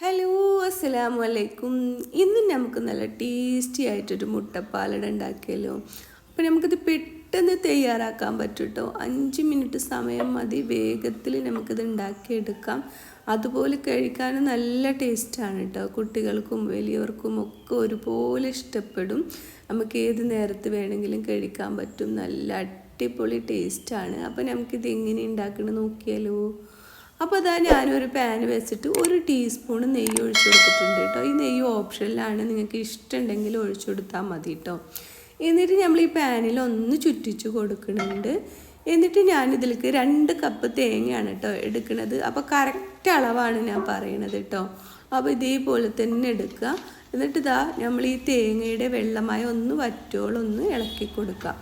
Hello അസ്സലാമു അലൈക്കും ഇന്ന് നമുക്ക് നല്ല ടേസ്റ്റി ആയിട്ടൊരു മുട്ടപ്പാലട ഉണ്ടാക്കിയല്ലോ. അപ്പോൾ നമുക്കിത് പെട്ടെന്ന് തയ്യാറാക്കാൻ പറ്റും കേട്ടോ അഞ്ച് മിനിറ്റ് സമയം മതി. വേഗത്തിൽ നമുക്കിത് ഉണ്ടാക്കിയെടുക്കാം. അതുപോലെ കഴിക്കാനും നല്ല ടേസ്റ്റാണ് കേട്ടോ കുട്ടികൾക്കും വലിയവർക്കും ഒക്കെ ഒരുപോലെ ഇഷ്ടപ്പെടും. നമുക്ക് ഏത് നേരത്ത് വേണമെങ്കിലും കഴിക്കാൻ പറ്റും. നല്ല അടിപൊളി ടേസ്റ്റാണ് അപ്പോൾ നമുക്കിത് എങ്ങനെ ഉണ്ടാക്കണമെന്ന് നോക്കിയാലോ. അപ്പോൾ അതാ ഞാനൊരു പാൻ വെച്ചിട്ട് ഒരു ടീസ്പൂൺ നെയ്യ് ഒഴിച്ചു കൊടുത്തിട്ടുണ്ട് കേട്ടോ ഈ നെയ്യ് ഓപ്ഷനിലാണ് നിങ്ങൾക്ക് ഇഷ്ടമുണ്ടെങ്കിൽ ഒഴിച്ചു കൊടുത്താൽ മതി കേട്ടോ എന്നിട്ട് നമ്മൾ ഈ പാനിൽ ഒന്ന് ചുറ്റിച്ച് കൊടുക്കുന്നുണ്ട്. എന്നിട്ട് ഞാനിതിലേക്ക് രണ്ട് കപ്പ് തേങ്ങയാണ് കേട്ടോ എടുക്കുന്നത്. അപ്പോൾ കറക്റ്റ് അളവാണ് ഞാൻ പറയണത് കേട്ടോ അപ്പോൾ ഇതേപോലെ തന്നെ എടുക്കുക. എന്നിട്ട് ഇതാ നമ്മൾ ഈ തേങ്ങയുടെ വെള്ളമായി ഒന്ന് വറ്റോളൊന്ന് ഇളക്കി കൊടുക്കുക.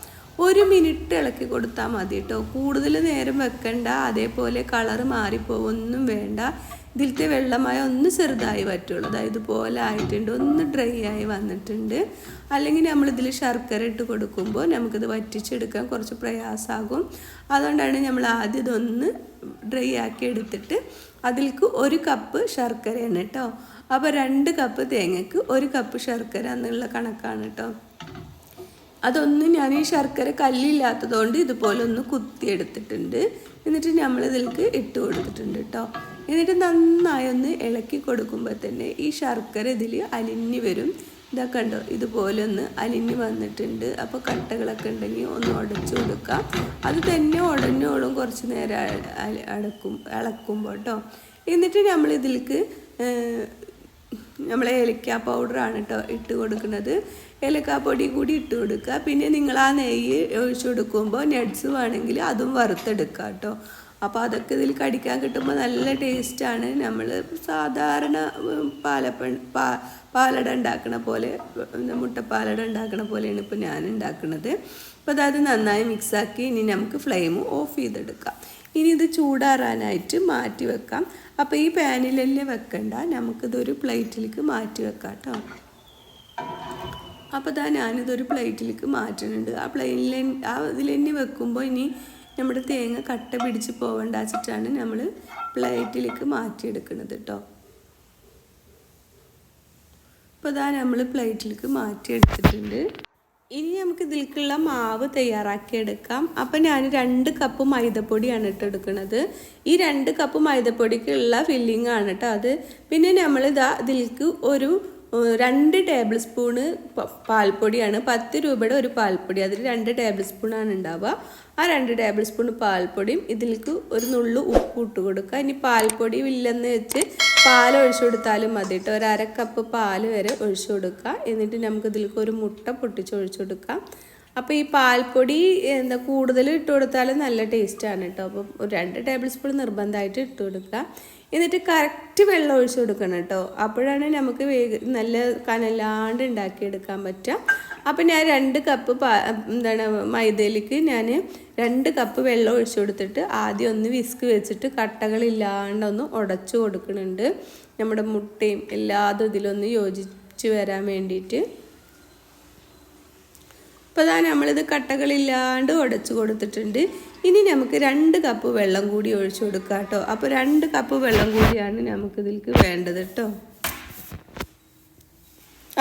ഒരു മിനിറ്റ് ഇളക്കി കൊടുത്താൽ മതി കേട്ടോ കൂടുതൽ നേരം വെക്കണ്ട. അതേപോലെ കളറ് മാറിപ്പോവൊന്നും വേണ്ട. ഇതിലത്തെ വെള്ളമായ ഒന്ന് ചെറുതായി പറ്റുള്ളൂ. അതായത് പോലെ ആയിട്ടുണ്ട്. ഒന്ന് ഡ്രൈ ആയി വന്നിട്ടുണ്ട്. അല്ലെങ്കിൽ നമ്മൾ ഇതിൽ ശർക്കര ഇട്ട് കൊടുക്കുമ്പോൾ നമുക്കിത് വറ്റിച്ചെടുക്കാൻ കുറച്ച് പ്രയാസമാകും. അതുകൊണ്ടാണ് നമ്മൾ ആദ്യം ഇതൊന്ന് ഡ്രൈ ആക്കി എടുത്തിട്ട് അതിൽക്ക് ഒരു കപ്പ് ശർക്കരയാണ് കേട്ടോ അപ്പോൾ രണ്ട് കപ്പ് തേങ്ങയ്ക്ക് ഒരു കപ്പ് ശർക്കര എന്നുള്ള കണക്കാണ് കേട്ടോ അതൊന്നും ഞാൻ ഈ ശർക്കര കല്ലില്ലാത്തതുകൊണ്ട് ഇതുപോലെ ഒന്ന് കുത്തിയെടുത്തിട്ടുണ്ട്. എന്നിട്ട് നമ്മൾ ഇതിലേക്ക് ഇട്ട് കൊടുത്തിട്ടുണ്ട് കേട്ടോ എന്നിട്ട് നന്നായി ഒന്ന് ഇളക്കി കൊടുക്കുമ്പോൾ തന്നെ ഈ ശർക്കര ഇതിൽ അലിഞ്ഞു വരും. ഇതാ കണ്ടോ ഇതുപോലെ ഒന്ന് അലിഞ്ഞു വന്നിട്ടുണ്ട്. അപ്പോൾ കട്ടകളൊക്കെ ഉണ്ടെങ്കിൽ ഒന്ന് ഉടച്ചു കൊടുക്കാം. അത് തന്നെ ഉടഞ്ഞോളും കുറച്ച് നേരം അടക്കും ഇളക്കുമ്പോൾ കേട്ടോ എന്നിട്ട് നമ്മൾ ഇതിലേക്ക് നമ്മൾ ഏലക്ക പൗഡറാണ് കേട്ടോ ഇട്ട് കൊടുക്കുന്നത്. ഏലക്കാപ്പൊടി കൂടി ഇട്ട് കൊടുക്കുക. പിന്നെ നിങ്ങൾ ആ നെയ്യ് ഒഴിച്ചു കൊടുക്കുമ്പോൾ നട്ട്സ് വേണമെങ്കിൽ അതും വറുത്തെടുക്കുക കേട്ടോ അപ്പോൾ അതൊക്കെ ഇതിൽ കടിക്കാൻ കിട്ടുമ്പോൾ നല്ല ടേസ്റ്റാണ് നമ്മൾ സാധാരണ പാലപ്പ പാലട ഉണ്ടാക്കണ പോലെ മുട്ടപ്പാലട ഉണ്ടാക്കണ പോലെയാണ് ഇപ്പോൾ ഞാൻ ഉണ്ടാക്കുന്നത് അപ്പോൾ അതായത് നന്നായി മിക്സാക്കി ഇനി നമുക്ക് ഫ്ലെയിം ഓഫ് ചെയ്തെടുക്കാം. ഇനി ഇത് ചൂടാറാനായിട്ട് മാറ്റി വെക്കാം. അപ്പോൾ ഈ പാനിലല്ലേ വെക്കണ്ട. നമുക്കിതൊരു പ്ലേറ്റിലേക്ക് മാറ്റി വെക്കാം കേട്ടോ. അപ്പോൾ ഇതാ ഞാനിതൊരു പ്ലേറ്റിലേക്ക് മാറ്റുന്നുണ്ട് ആ പ്ലെയിനിൽ ആ ഇതിൽ തന്നെ വെക്കുമ്പോൾ ഇനി നമ്മുടെ തേങ്ങ കട്ട പിടിച്ച് പോകണ്ട വെച്ചിട്ടാണ് നമ്മൾ പ്ലേറ്റിലേക്ക് മാറ്റിയെടുക്കുന്നത് കേട്ടോ. അപ്പോൾ ഇതാ നമ്മൾ പ്ലേറ്റിലേക്ക് മാറ്റിയെടുത്തിട്ടുണ്ട്. ഇനി നമുക്ക് ഇതിലേക്കുള്ള മാവ് തയ്യാറാക്കിയെടുക്കാം. അപ്പം ഞാൻ രണ്ട് കപ്പ് മൈദപ്പൊടിയാണ് ഇട്ട് എടുക്കുന്നത്. ഈ രണ്ട് കപ്പ് മൈദപ്പൊടിക്കുള്ള ഫില്ലിംഗ് ആണ് കേട്ടോ അത്. പിന്നെ നമ്മൾ ഇതാ ഇതിലേക്ക് ഒരു രണ്ട് ടേബിൾ സ്പൂണ് പാൽപ്പൊടിയാണ്. പത്ത് രൂപയുടെ ഒരു പാൽപ്പൊടി. അതിൽ രണ്ട് ടേബിൾ സ്പൂണാണ് ഉണ്ടാവുക. ആ രണ്ട് ടേബിൾ സ്പൂൺ പാൽപ്പൊടിയും ഇതിലേക്ക് ഒരു നുള്ളു ഉപ്പ് ഇട്ട് കൊടുക്കുക. ഇനി പാൽപ്പൊടി ഇല്ലെന്ന് വെച്ച് പാൽ ഒഴിച്ചു കൊടുത്താലും മതി കേട്ടോ ഒരു അര കപ്പ് പാൽ വരെ ഒഴിച്ചു കൊടുക്കുക. എന്നിട്ട് നമുക്ക് ഇതിലേക്ക് ഒരു മുട്ട പൊട്ടിച്ച് ഒഴിച്ചു കൊടുക്കാം. അപ്പോൾ ഈ പാൽപ്പൊടി എന്താ കൂടുതൽ ഇട്ട് കൊടുത്താലും നല്ല ടേസ്റ്റാണ് കേട്ടോ അപ്പം ഒരു രണ്ട് ടേബിൾ സ്പൂൺ നിർബന്ധമായിട്ട് ഇട്ട് കൊടുക്കുക. എന്നിട്ട് കറക്റ്റ് വെള്ളം ഒഴിച്ചു കൊടുക്കണം കേട്ടോ. അപ്പോഴാണ് നമുക്ക് വേഗ നല്ല കനലാണ്ട് ഉണ്ടാക്കിയെടുക്കാൻ പറ്റുക. അപ്പം ഞാൻ രണ്ട് കപ്പ് എന്താണ് മൈദയിലേക്ക് ഞാൻ രണ്ട് കപ്പ് വെള്ളം ഒഴിച്ചു കൊടുത്തിട്ട് ആദ്യം ഒന്ന് വിസ്ക് വെച്ചിട്ട് കട്ടകളില്ലാണ്ടൊന്ന് ഉടച്ചു കൊടുക്കുന്നുണ്ട്. നമ്മുടെ മുട്ടയും എല്ലാതും ഇതിലൊന്ന് യോജിച്ച് വരാൻ വേണ്ടിയിട്ട്. ഇപ്പോൾ അതാ നമ്മളിത് കട്ടകളില്ലാണ്ട് ഉടച്ചു കൊടുത്തിട്ടുണ്ട്. ഇനി നമുക്ക് രണ്ട് കപ്പ് വെള്ളം കൂടി ഒഴിച്ചു കൊടുക്കാം കേട്ടോ. അപ്പോൾ രണ്ട് കപ്പ് വെള്ളം കൂടിയാണ് നമുക്കിതിലേക്ക് വേണ്ടത് കേട്ടോ.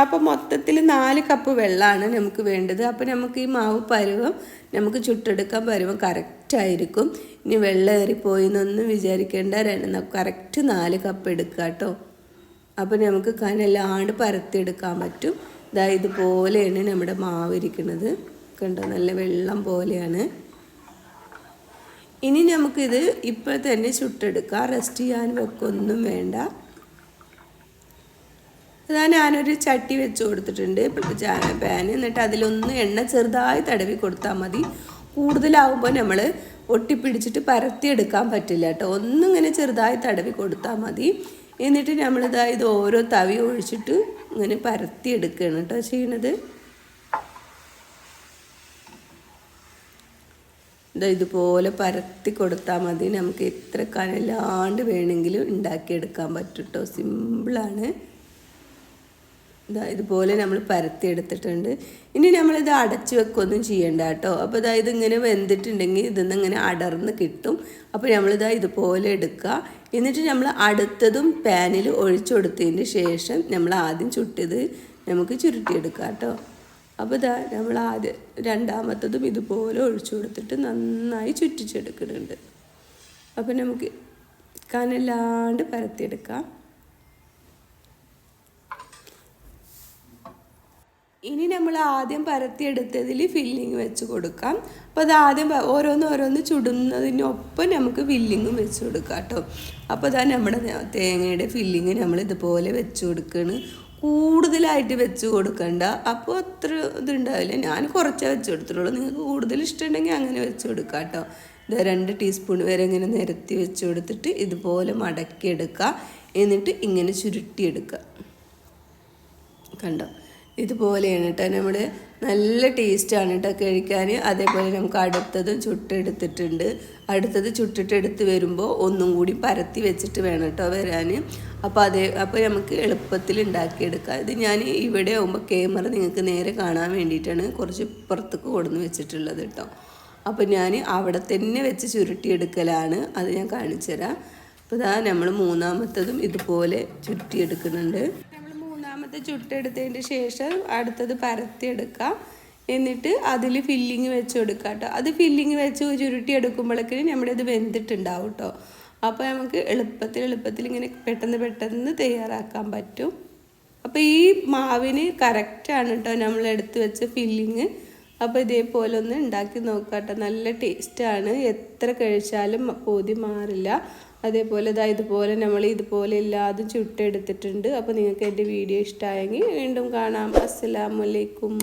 അപ്പോൾ മൊത്തത്തിൽ നാല് കപ്പ് വെള്ളമാണ് നമുക്ക് വേണ്ടത്. അപ്പോൾ നമുക്ക് ഈ മാവ് പരുവം നമുക്ക് ചുട്ടെടുക്കാൻ പരുവം കറക്റ്റായിരിക്കും ഇനി വെള്ളം ഏറിപ്പോയി എന്നൊന്നും വിചാരിക്കേണ്ട. കറക്റ്റ് നാല് കപ്പ് എടുക്കുക കേട്ടോ. അപ്പോൾ നമുക്ക് കനലാണ്ട് പരത്തിയെടുക്കാൻ പറ്റും. ഇതാ ഇതുപോലെയാണ് നമ്മുടെ മാവ് ഇരിക്കുന്നത്. കണ്ടോ? നല്ല വെള്ളം പോലെയാണ്. ഇനി നമുക്കിത് ഇപ്പോൾ തന്നെ ചുട്ടെടുക്കാം. റെസ്റ്റ് ചെയ്യാൻ വെക്കൊന്നും വേണ്ട. അതാ ഞാനൊരു ചട്ടി വെച്ച് കൊടുത്തിട്ടുണ്ട്. പാൻ എന്നിട്ട് അതിലൊന്ന് എണ്ണ ചെറുതായി തടവി കൊടുത്താൽ മതി. കൂടുതലാവുമ്പോൾ നമ്മൾ ഒട്ടിപ്പിടിച്ചിട്ട് പരത്തിയെടുക്കാൻ പറ്റില്ല കേട്ടോ. ഒന്നിങ്ങനെ ചെറുതായി തടവി കൊടുത്താൽ മതി. എന്നിട്ട് നമ്മളിതാ ഇത് ഓരോ തവി ഒഴിച്ചിട്ട് ഇങ്ങനെ പരത്തി എടുക്കുകയാണ് കേട്ടോ ചെയ്യണത്. ഇതുപോലെ പരത്തി കൊടുത്താൽ മതി. നമുക്ക് എത്ര കനലാണ്ട് വേണമെങ്കിലും ഉണ്ടാക്കിയെടുക്കാൻ പറ്റും കേട്ടോ സിമ്പിളാണ്. ഇതാ ഇതുപോലെ നമ്മൾ പരത്തി എടുത്തിട്ടുണ്ട് ഇനി നമ്മളിത് അടച്ചു വെക്കുകയൊന്നും ചെയ്യണ്ട കേട്ടോ. അപ്പോൾ ഇതാ ഇതിങ്ങനെ വെന്തിട്ടുണ്ടെങ്കിൽ ഇതിന്ന് ഇങ്ങനെ അടർന്ന് കിട്ടും. അപ്പോൾ നമ്മളിതാ ഇതുപോലെ എടുക്കുക. എന്നിട്ട് നമ്മൾ അടുത്തതും പാനിൽ ഒഴിച്ചു കൊടുത്തതിന് ശേഷം നമ്മൾ ആദ്യം ചുട്ടിത് നമുക്ക് ചുരുട്ടിയെടുക്കാം കേട്ടോ. അപ്പോൾ ഇതാ നമ്മൾ ആദ്യം രണ്ടാമത്തതും ഇതുപോലെ ഒഴിച്ചു കൊടുത്തിട്ട് നന്നായി ചുറ്റിച്ചെടുക്കുന്നുണ്ട്. അപ്പം നമുക്ക് കനല്ലാണ്ട് പരത്തിയെടുക്കാം. ഇനി നമ്മൾ ആദ്യം പരത്തിയെടുത്തതിൽ ഫില്ലിങ് വെച്ച് കൊടുക്കാം. അപ്പോൾ അത് ആദ്യം ഓരോന്ന് ഓരോന്ന് ചുടുന്നതിനൊപ്പം നമുക്ക് ഫില്ലിങ്ങും വെച്ച് കൊടുക്കാം കേട്ടോ. അപ്പോൾ അതാ നമ്മുടെ തേങ്ങയുടെ ഫില്ലിങ് നമ്മൾ ഇതുപോലെ വെച്ച് കൊടുക്കുകയാണ് കൂടുതലായിട്ട് വെച്ച് കൊടുക്കണ്ട. അപ്പോൾ അത്ര ഇതുണ്ടാവില്ല. ഞാൻ കുറച്ചേ വെച്ച് കൊടുത്തിട്ടുള്ളൂ. നിങ്ങൾക്ക് കൂടുതൽ ഇഷ്ടമുണ്ടെങ്കിൽ അങ്ങനെ വെച്ച് കൊടുക്കാം കേട്ടോ. ഇത് രണ്ട് ടീസ്പൂൺ വരെ ഇങ്ങനെ നിരത്തി വെച്ച് കൊടുത്തിട്ട് ഇതുപോലെ മടക്കിയെടുക്കുക എന്നിട്ട് ഇങ്ങനെ ചുരുട്ടിയെടുക്കുക കണ്ടോ? ഇതുപോലെയാണ് കേട്ടോ നമ്മൾ നല്ല ടേസ്റ്റാണ് കേട്ടോ കഴിക്കാൻ. അതേപോലെ നമുക്ക് അടുത്തതും ചുട്ടെടുത്തിട്ടുണ്ട്. അടുത്തത് ചുട്ടിട്ടെടുത്ത് വരുമ്പോൾ ഒന്നും കൂടി പരത്തി വെച്ചിട്ട് വേണം കേട്ടോ വരാൻ. അപ്പോൾ അതേ അപ്പോൾ നമുക്ക് എളുപ്പത്തിൽ ഉണ്ടാക്കിയെടുക്കാം. ഇത് ഞാൻ ഇവിടെ ആകുമ്പോൾ ക്യാമറ നിങ്ങൾക്ക് നേരെ കാണാൻ വേണ്ടിയിട്ടാണ് കുറച്ച് പുറത്തേക്ക് കൊടുന്ന് വെച്ചിട്ടുള്ളത് കേട്ടോ അപ്പോൾ ഞാൻ അവിടെ തന്നെ വെച്ച് ചുരുട്ടിയെടുക്കലാണ്. അത് ഞാൻ കാണിച്ചു തരാം അപ്പോൾ ഇതാ നമ്മൾ മൂന്നാമത്തതും ഇതുപോലെ ചുരുട്ടിയെടുക്കുന്നുണ്ട് നമ്മൾ ചുട്ടെടുത്തതിന്റെ ശേഷം അടുത്തത് പരത്തിയെടുക്കാം. എന്നിട്ട് അതിൽ ഫില്ലിങ് വെച്ച് കൊടുക്കുക കേട്ടോ. അത് ഫില്ലിങ് വെച്ച് ചുരുട്ടി എടുക്കുമ്പോഴേക്കും നമ്മുടെ ഇത് വെന്തിട്ടുണ്ടാവും കേട്ടോ. അപ്പോൾ നമുക്ക് എളുപ്പത്തിൽ എളുപ്പത്തിൽ ഇങ്ങനെ പെട്ടെന്ന് പെട്ടെന്ന് തയ്യാറാക്കാൻ പറ്റും. അപ്പോൾ ഈ മാവിന് കറക്റ്റാണ് കേട്ടോ നമ്മൾ എടുത്ത് വെച്ച ഫില്ലിങ് അപ്പോൾ ഇതേപോലെ ഒന്ന് ഉണ്ടാക്കി നോക്കാം കേട്ടോ. നല്ല ടേസ്റ്റാണ് എത്ര കഴിച്ചാലും പോതി മാറില്ല. അതേപോലെ ഇതാ ഇതുപോലെ നമ്മൾ ഇതുപോലെ എല്ലാതും ചുട്ടെടുത്തിട്ടുണ്ട്. അപ്പോൾ നിങ്ങൾക്ക് എന്റെ വീഡിയോ ഇഷ്ടമായെങ്കിൽ വീണ്ടും കാണാം. അസ്സലാമലൈക്കും